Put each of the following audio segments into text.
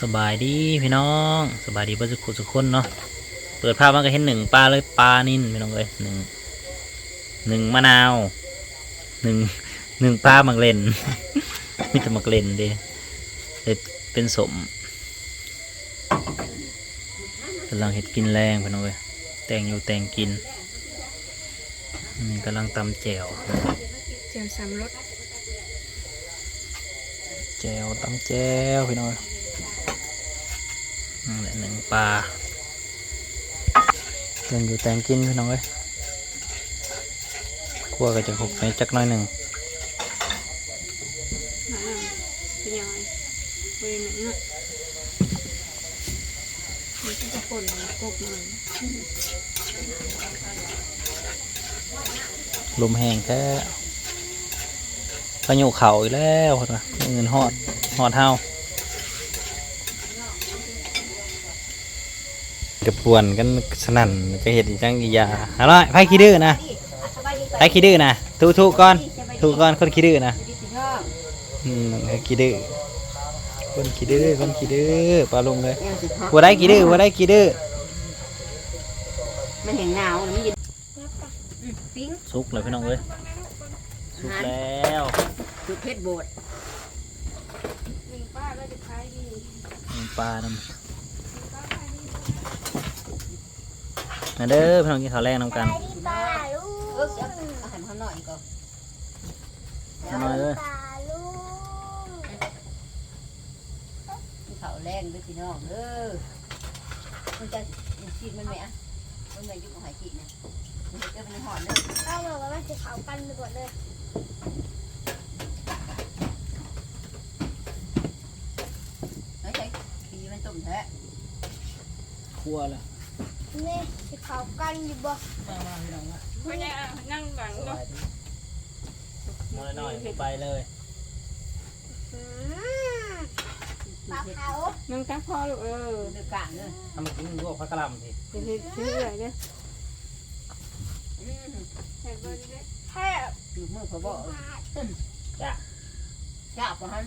สบายดีพี่น้องสบายดีเพื่อนสุขุสุขคนเนาะเปิดภาพมาก็เห็นหนึ่งปลาเลยปลานิ่นพี่น้องเลยหนึ่งหนึ่งมะนาวหนึ่งหนึ่งปลามักเล่นมีแต่มักเล่นเด้เลยเป็นสมกำลังเห็ดกินแรงพี่น้องเลยแต่งอยู่แต่งกินนี่กำลังตำแจ่วเจียมสามรสแจ่วตำแจ่วพี่น้องนั่นแหละหนึ่งปลาเล่นอยู่แต่งกินพี่น้องเอ้ยคั่วก็จะหกในจักหน้อยหนึ่งมะนาวเป็นยังไงบริเวณนั้นมันก็จะป่นมันกบมันลมแห้งแท้พายุเข่าอีกแล้วพุ่นนะเงินฮอดฮอดเฮา จะป่วนกันสนั่นจะเห็นอีจังอียาเอาละไพ่ขี้ดื้อนะไพ่ขี้ดื้อนะถูถูก่อนถูก่อนคนขี้ดื้อนะอืมเออขี้ดื้อคนขี้ดื้อคนขี้ดื้อปลาลงเลยบัวได้ขี้ดื้อบัวได้ขี้ดื้อมันเห็นหนาวนะมันเย็นปิ้งสุกเลยพี่น้องเอ้ยสุกแล้วคือเพชรโบดมีป้าก็จะขายดีมีปลาน้ำ มาเด้อพี่น้องกินข้าวแรงน้ำกันเออเดี๋ยวอาหารเขาหน่อยก่อนเอาหน่อยเลยกินข้าวแรงด้วยพี่น้องเด้อมันจะชีดมันไหมอะมันไหมยุ่งกับหายจีนะมันจะเกิดเป็นหอนเด้อป้าบอกว่าจะเผากันไปหมดเลยเฮ้ยใช่ปีมันตุ่มแท้คั่วแล้ว นี่จะเผากันอยู่บ่มามาพี่น้องมาไม่ใช่นั่งหลังสเนาะบายดีมาหน่อยๆไปเลยอืมปลาเผานั่งตักพอลูกเออเดือกลางเด้อทำมากินลวกผักกะหล่ำสิเดี๋ยวเห็ดเรื่อยเนี่ยอืมเห็ดเบอร์นี้แค่อยู่มือเขาบอกจ้ะจ้าปะฮัน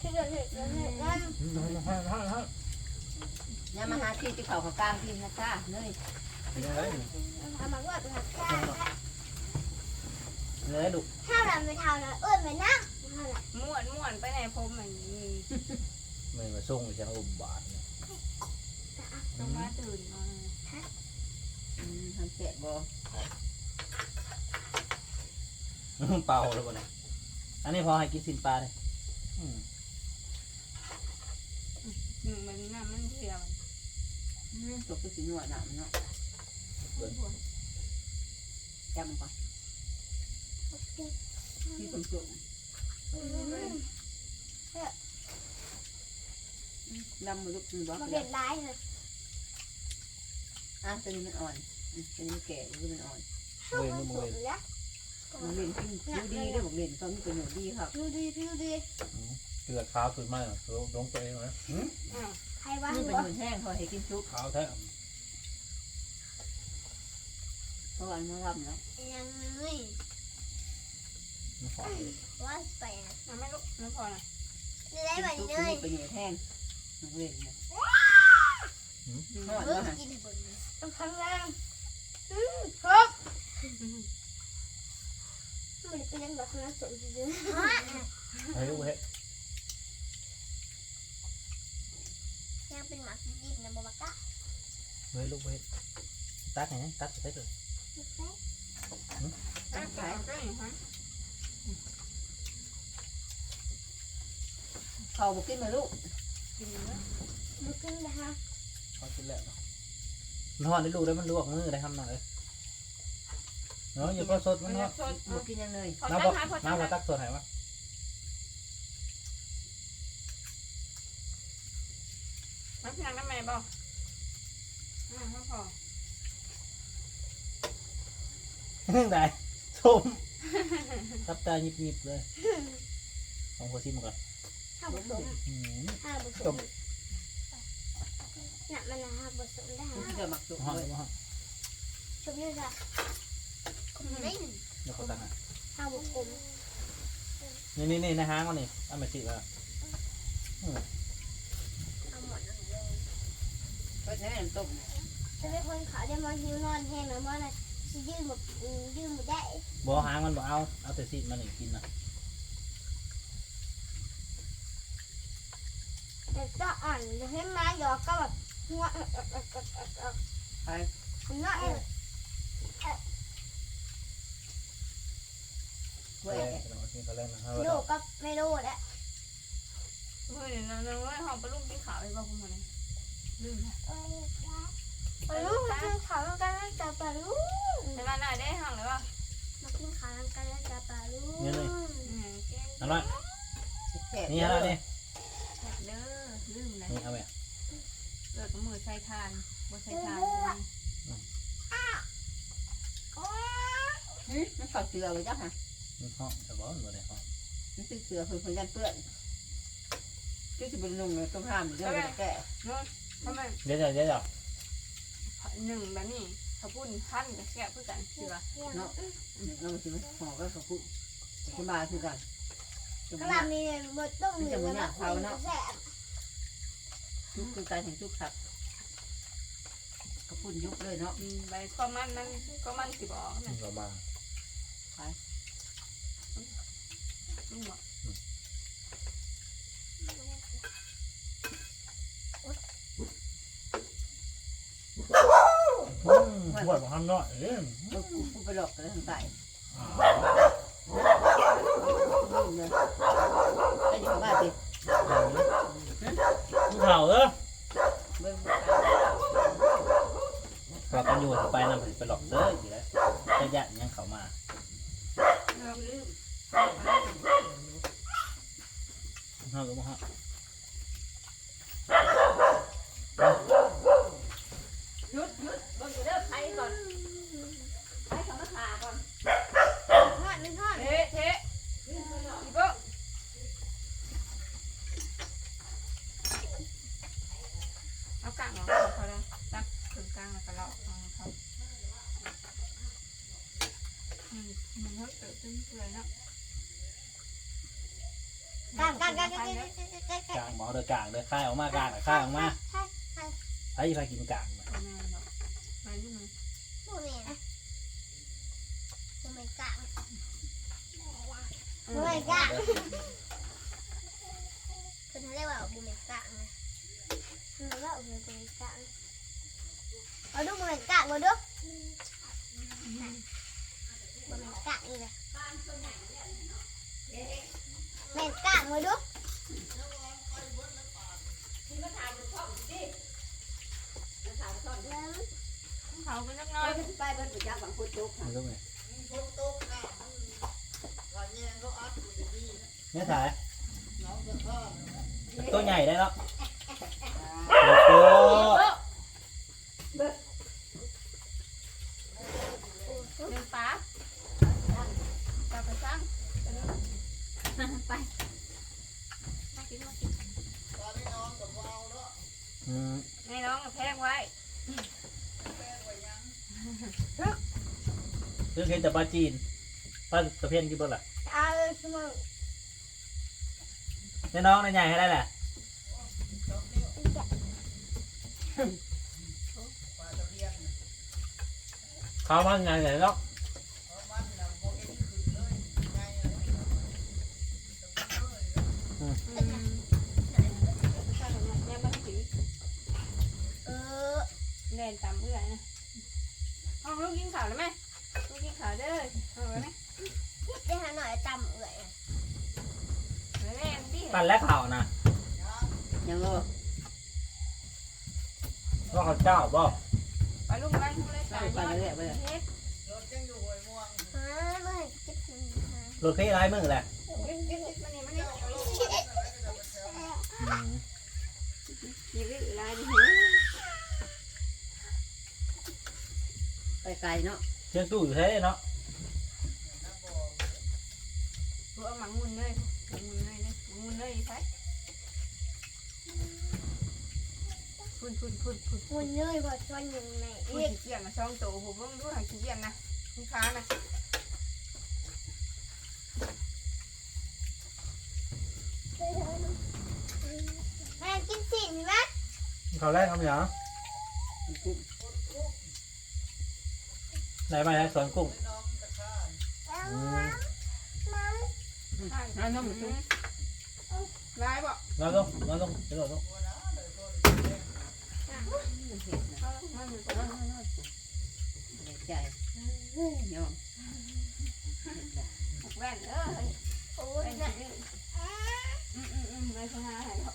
ที่เกิดเหตุเกิดเหตุนั่น ยามาหาที่ที่เขาเขากลางที่นะจ้าเนยทำมาว่าเป็นแค่เนื้อดุถ้าเราไม่ทำนะเอื้อนไปนั่งนั่นแหละม้วนม้วนไปไหนผมเหมือนนี้เหมือนมาส่งฉันอุบบาทเนี่ยต้องมาตื่นมาอืมทำเสร็จบ่เป่าแล้วบ่เนี่ยอันนี้พอให้กินสินปลาเลยอืมหนึ่งมันน้ำมันเสียวอืม ตกคือสีนวดหนามเนาะจำก่อนที่สุ่มสุ่มอืมดำมือลุกมือบอกมาเลเรียยนร้ายเลยอะตัวนี้มันอ่อนอืมตัวนี้มันแก่ตัวนี้มันอ่อนเข้ามาสุดแล้วมันเล่นขึ้นดูดีด้วยบอกเล่นตอนนี้เป็นหนูดีครับดูดีดูดีเกลือขาวสุดมากลงลงตัวเองนะใค รว่านี่เป็นหัวหนูแห้งเขาให้กินซุปขาวแท้เพราะว่ามันรำแล้วยังไงมันหอมว่าแปลกน้ำไม่ลุกน้ำพอนะจะได้กินแบบซุปนี้เลยเป็นหนูแห้งมันเล่นเนี่ยหอดเพิ่ว่างกินบนต้องข้างล่างอืมครับมันเป็นยังแบบนั้นสมจริงเฮ้ยลูกเฮ้ย ยังเป็นหมากินนะบอกว่า เฮ้ยลูกเฮ้ยตักไงตักใส่เลยตั้งแต่ก็อย่างนั้นเขาบอกกินมาลูกกินแล้วมันขึ้นนะคะชอบกินแล้วมันห อมได้ลูกได้มันลวกมือได้ทำหน่อยเนาะอย่าพอสดมันมันเนาะจะสดบอกกินยังเลยขอน้ำตั้บงหาพอน้ำตั้งมาตักส่วนไหนวะมันเพียงน้ำแม่บอกอ่าไม่พอได้ส้มทับตาหยิบๆเลยลองหัวซิมก่อนข้าวผสมอืมข้าวผสมน่ะมันข้าวผสมได้มันจะหมักสุกหอมเลยเลยหอมชมด้วยค่ะคุณได้หนึ่งเดี๋ยวเขาตักอะข้าวผสมนี่นี่นี่นะฮะมันนี่เอามาสิว่าใช้น้ำต้มจะเป็นคนขาจะมาหิวนอนแห้งหรือว่าอะไรจะยืมแบบยืมได้บ่หางมันบ่เอา เอาแต่ซีดมันนี่กินนะแต่ก็อ่อนจะให้มาหยอกก็แบบหัวเออเออเออเออเออไปหัวเองเว้ยลูกก็ไม่รู้แหละเฮ้ยเราเราไม่หอมปลาลูกกินขาวไปบอกคุณมาเลยลืมน ปลาลูกมากินข้าวกันแล้วจะปลาลูกแต่มาหน่อยได้ห้องเลยว่ามากินข้าวกันแล้วจะปลาลูกอืมเก่งอร่อยแซ่บนี่ฮะแล้วนี่เด้อลืมเลยนี่เอาไปเกิดกับมือใช้ทานบ่ใช้ทานหืมมันเข้าเสือเลยจ้ะฮะมันห้องแต่บ่มันบ่ได้ห้องมันเป็นเสือเพิ่นเพิ่นยันเปื้อนที่สิเป็นนุ่งเลยต้องห้ามเดี๋ยวมันจะแก่ ทำไมเดี๋ยวเดี๋ยวเดี๋ยวหนึ่งแบบนี้ถ้าพูดพันกับแซ่บเพื่อกันคือว่าเนาะเราสิมันห่อก็กระปุกขึ้นมาคือกันจะกมาระลามีหมดต้องเหลือมาคุยแซ่บยุบคือการแห่งทุกขับกระปุ่นยุบเลยเนาะใบข้าวมันนั้นข้าวมันสิบอกมันะนก็มาลุง บอกปวดบ่ทำน้อยเด้อกูกูไปหลอกเลยทางใต้ลืมเลยไอ้ที่บ้านสิผู้เฒ่าเด้อเบิ่งเรากันอยู่ไปนำไปหลอกเด้อสิแล้วจะยันยังเขามาเราลืมเฮาก็บ่ฮะ หยุดหยุดเบิ่งเด้อใครก่อนใครเขามาขาก่อน ทอดไม่ทอด เทเทอีโบเอากลางของเขาเลยตักถึงกลางแล้วก็เลาะของเขาอืมมันเยอะเกิดขึ้นเลยเนาะ กลางบ่เด้อกลางเด้อคายออกมากลางคายออกมาไผไปกินกลางมาบูเมกะบูเมกะคือเขาเรียกว่าบูเมกะนะมันว่าบูเมกะเอาดูบูเมกะมาดูบูเมกะนี่แหละ เมนกะมาดูเขาก็นักไปน้อยเบิ่งไปเบิ่งไปจับบังคุดจุกมันก็แม่เนี่ยสายตัวใหญ่ได้แล้วโอ้โหเดินป้าปลาไปสร้างไปมากินมากิน อืมให้น้องแพงไว้ซื้อเห็นแต่ปลาจีนปลาตะเพียนกี่เบิ่ล่ะเอาสมองแน่น้องในใหญ่ให้ได้แหละเขามันไงไหนเนาะ อืมยังไม่ถึง เออ เล่นตามเพื่อนนะเอาลูกกินข้าวแล้วไหมลูกกินข้าวเด้อเอาไว้ไหมได้หาหน่อยจำเอื่อยแม่ดิปั่นและข่าวนะยังก็ก็เขาเจ้าบ่ไปลูกนั่งเลยตายยอดเฮ็ดฮะเมื่อคิดถึงฮะรถพี่ร้ายมือแหละมานี่มานี่อืมชีวิตลายดิ ไปไกลเนาะเชียงตู้อยู่เท่เนาะตัวหมังมุนเลยหมังมุนเลยนะหมังมุนเลยใช่พุ่นพุ่นพุ่นพุ่นมันเนื่อยพอชนยังไงพุ่นเรียกขี้เกียจนะช่องโตผมเพิ่งรู้ทางขี้เกียจนะลูกค้านะแม่กินสิมีไหมเขาแรกทำอย่างกกุ้ง ไหนมาแล้วสวนกุ้งแล้วอืมมันน้ำน้ำมันกุ้งร้ายบ่นอนลงนอนลงเดี๋ยวลงมันเห็ดนะเอามันมันน้อยน้อยในใจยอมเห็ดละแว่นเอ้ยโอ้ยนน่ะที่อืมอืมอืมไม่ใช่หาให้เขา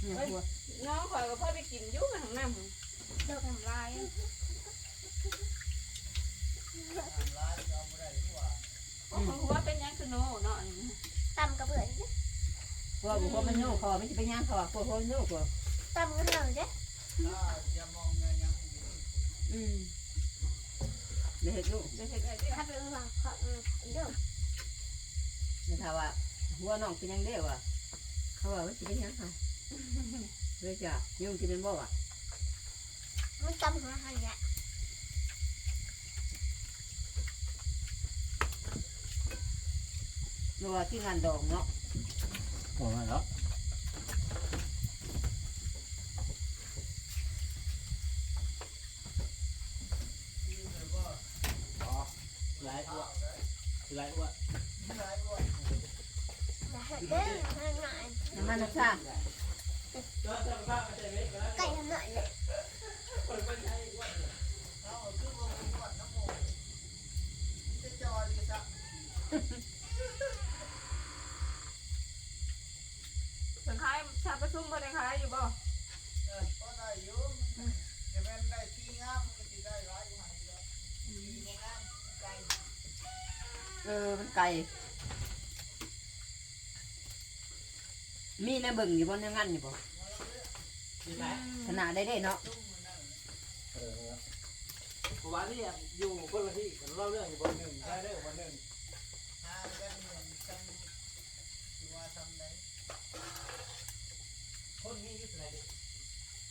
เนี่ยหัวน้องคอยก็พ่อไปกินยุ่งกับทางน้ำ เดือดทำลายโอ้โหหัวเป็นยังคือโน่เนาะตำกระเบื้องเด้อหัวหัวมันโย่คอไม่ใช่ไปย่างคอหัวหัวโย่คอตำกระเบื้องเด้ออืมเดี๋ยวเห็ดลูกเดี๋ยวเห็นอะไรถ้าเป็นว่าขออืมเด้อเดี๋ยวถามว่าหัวน้องเป็นยังเด้อวะเขาว่าว่าสิเป็นยังค่ะเลยจ้ะยุ่งกินเป็นบ่วะ มันตำหัวหันแหละเพราะว่าที่งานดองเนาะโอ้ยแล้วหลายอ้วหลายอ้วแต่เห็ดเด้อหันหน่อยน้ำมันนะชาไก่หันหน่อยเลย เป็นคล้ายชาประชุมบ่ได้คล้ายอยู่บ่เออมันไก่มีในเบิ่งอยู่บนงานอยู่บ่ขนาดได้เด้เนาะ วันนี้อยู่คนละที่เล่าเรื่องอยู่บนหนึ่งได้เรื่องบนหนึ่งคนนี้อยู่ไหนดิ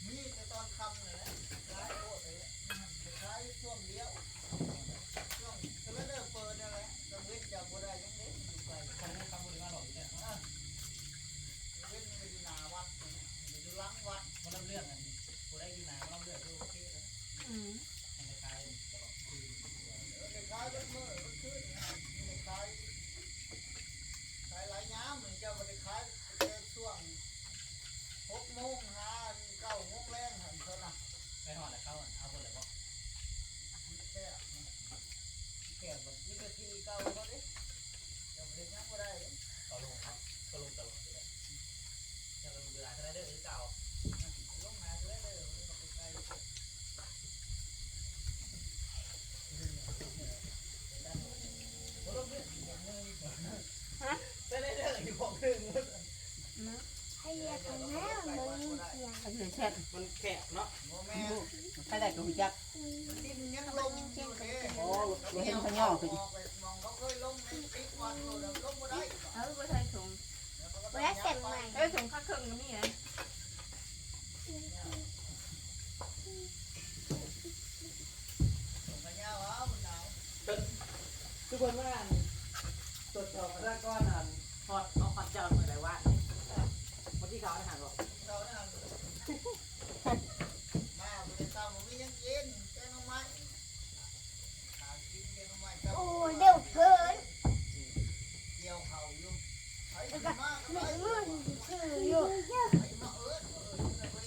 มีแต่ตอนคำเลยนะร้ายโคตรเลยคล้ายช่วงเดียว ให้เรียกกันแล้วมันมีเสียงเขาเลยแซ่มันแคบเนาะโมแม่ใครได้ก็หูจัก ดินยังลงอยู่เลยโอ้เห็นเขาย่อขึ้นมองไปมองเขาเคยลง เลยลงมาได้เออบ่ใส่ถุงเวลาเสร็จใหม่เอ้ยถุงข้าวเครื่องก็มีนะพญาวะมันหนาวทุกคนว่าตรวจสอบมาได้ก้อนอะทอดเอาผัดเจ้าหน่อยได้ว่าเมื่อกี้เขาอาหารบอก เราเนี่ยมาบริษัทมันมียังเย็นแกงน้ำไม้หากินแกงน้ำไม้ โอ้เดี๋ยวเพิ่น เกี่ยวเข่าอยู่ไอ้ แล้วก็ มาก หนึ่ ไอ้ งมือถืออยู่ มาเอิญเอิญไป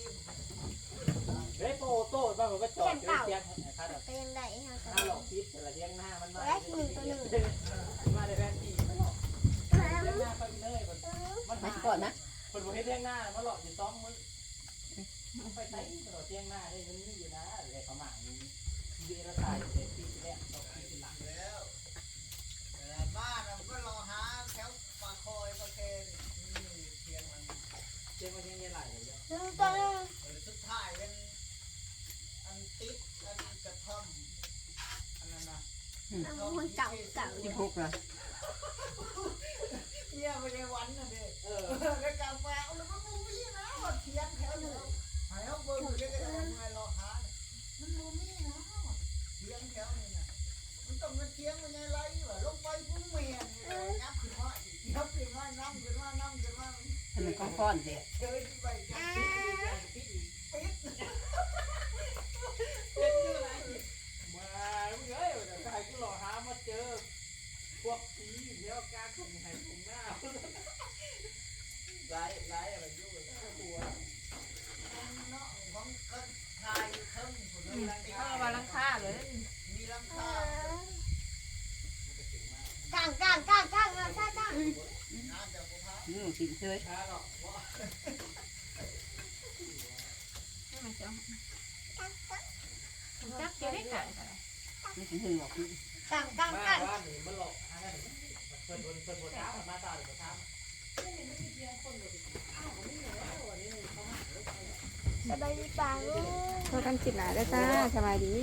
เฮ้ยโปโต้บ้างมันก็จอดเทียงนะครับ ก็ยังได้ฮะก็ ถ้าหลอกคิดแต่ละเทียงหน้ามันมา ได้หนึ่งตัวหนึ่ง มาในแบนตีมันหลอกเทียงหน้าไปเลยมันมัน มา หา ก่อนนะ คนบอกให้ เทียงหน้ามันหลอกอยู่ซ้อมมึงไปไหนตลอดเทียงหน้าได้มันนี่อยู่นะอะไรประมาณนี้ยืนแล้วถ่ายเด็กปีแรกตกปีหลังแล้วบ้านเราก็รอหาแถวปากคอยปากเคนี่เทียงมันเทียงมาเทียงยังไหลเลยหนึ่งตัวหนึ่งสุดท้ายเป็นอันติดอันกระท่อมอันนั้นนะมันคนเก่าเก่าที่พุกละเนี่ยไม่ได้วันนะเด็ก เออ แล้วกาแฟเอาแล้วมันมูมี่นะว่าเทียงแถวเดียวหายเอาเบอร์เรียกกันทำไมรอหามันมูมี่นะเทียงแถวนี่นะ มันต้องเป็นเทียงมันยังไรวะลงไปพุ่งเมียนยับขึ้นมายับขึ้นมานั่งขึ้นมานั่งขึ้นมาให้มันก้อนเด้เฮ้ยไปจับติดอีกติดอีกติดเป็นอยู่ไรมาเมื่อเอ้ยใครกูหล่อหามาเจอพวกผีเดี๋ยวการถุงให้ถุงหน้าไล่ไล่อะไรอยู่ตัว เนาะของกันทายอยู่เทิงผมเลยรัง เข้า คา มาลังค่าเลย มีรังคา กางกางกางกางกางกางกางน้ำจากมะพร้าวอืมกินเฉยช้าหรอกว่าให้มันเสียวจับเจอได้กันไม่ถึงหึงหรอกกางกางบ้ากางบ้านนี่มันหลเพิ่นเผินเพิ่นบ่ถามมาตาหรือบ่ถามสบายดีป่าลูกพอกันจิตหนาได้จ้าสบายดี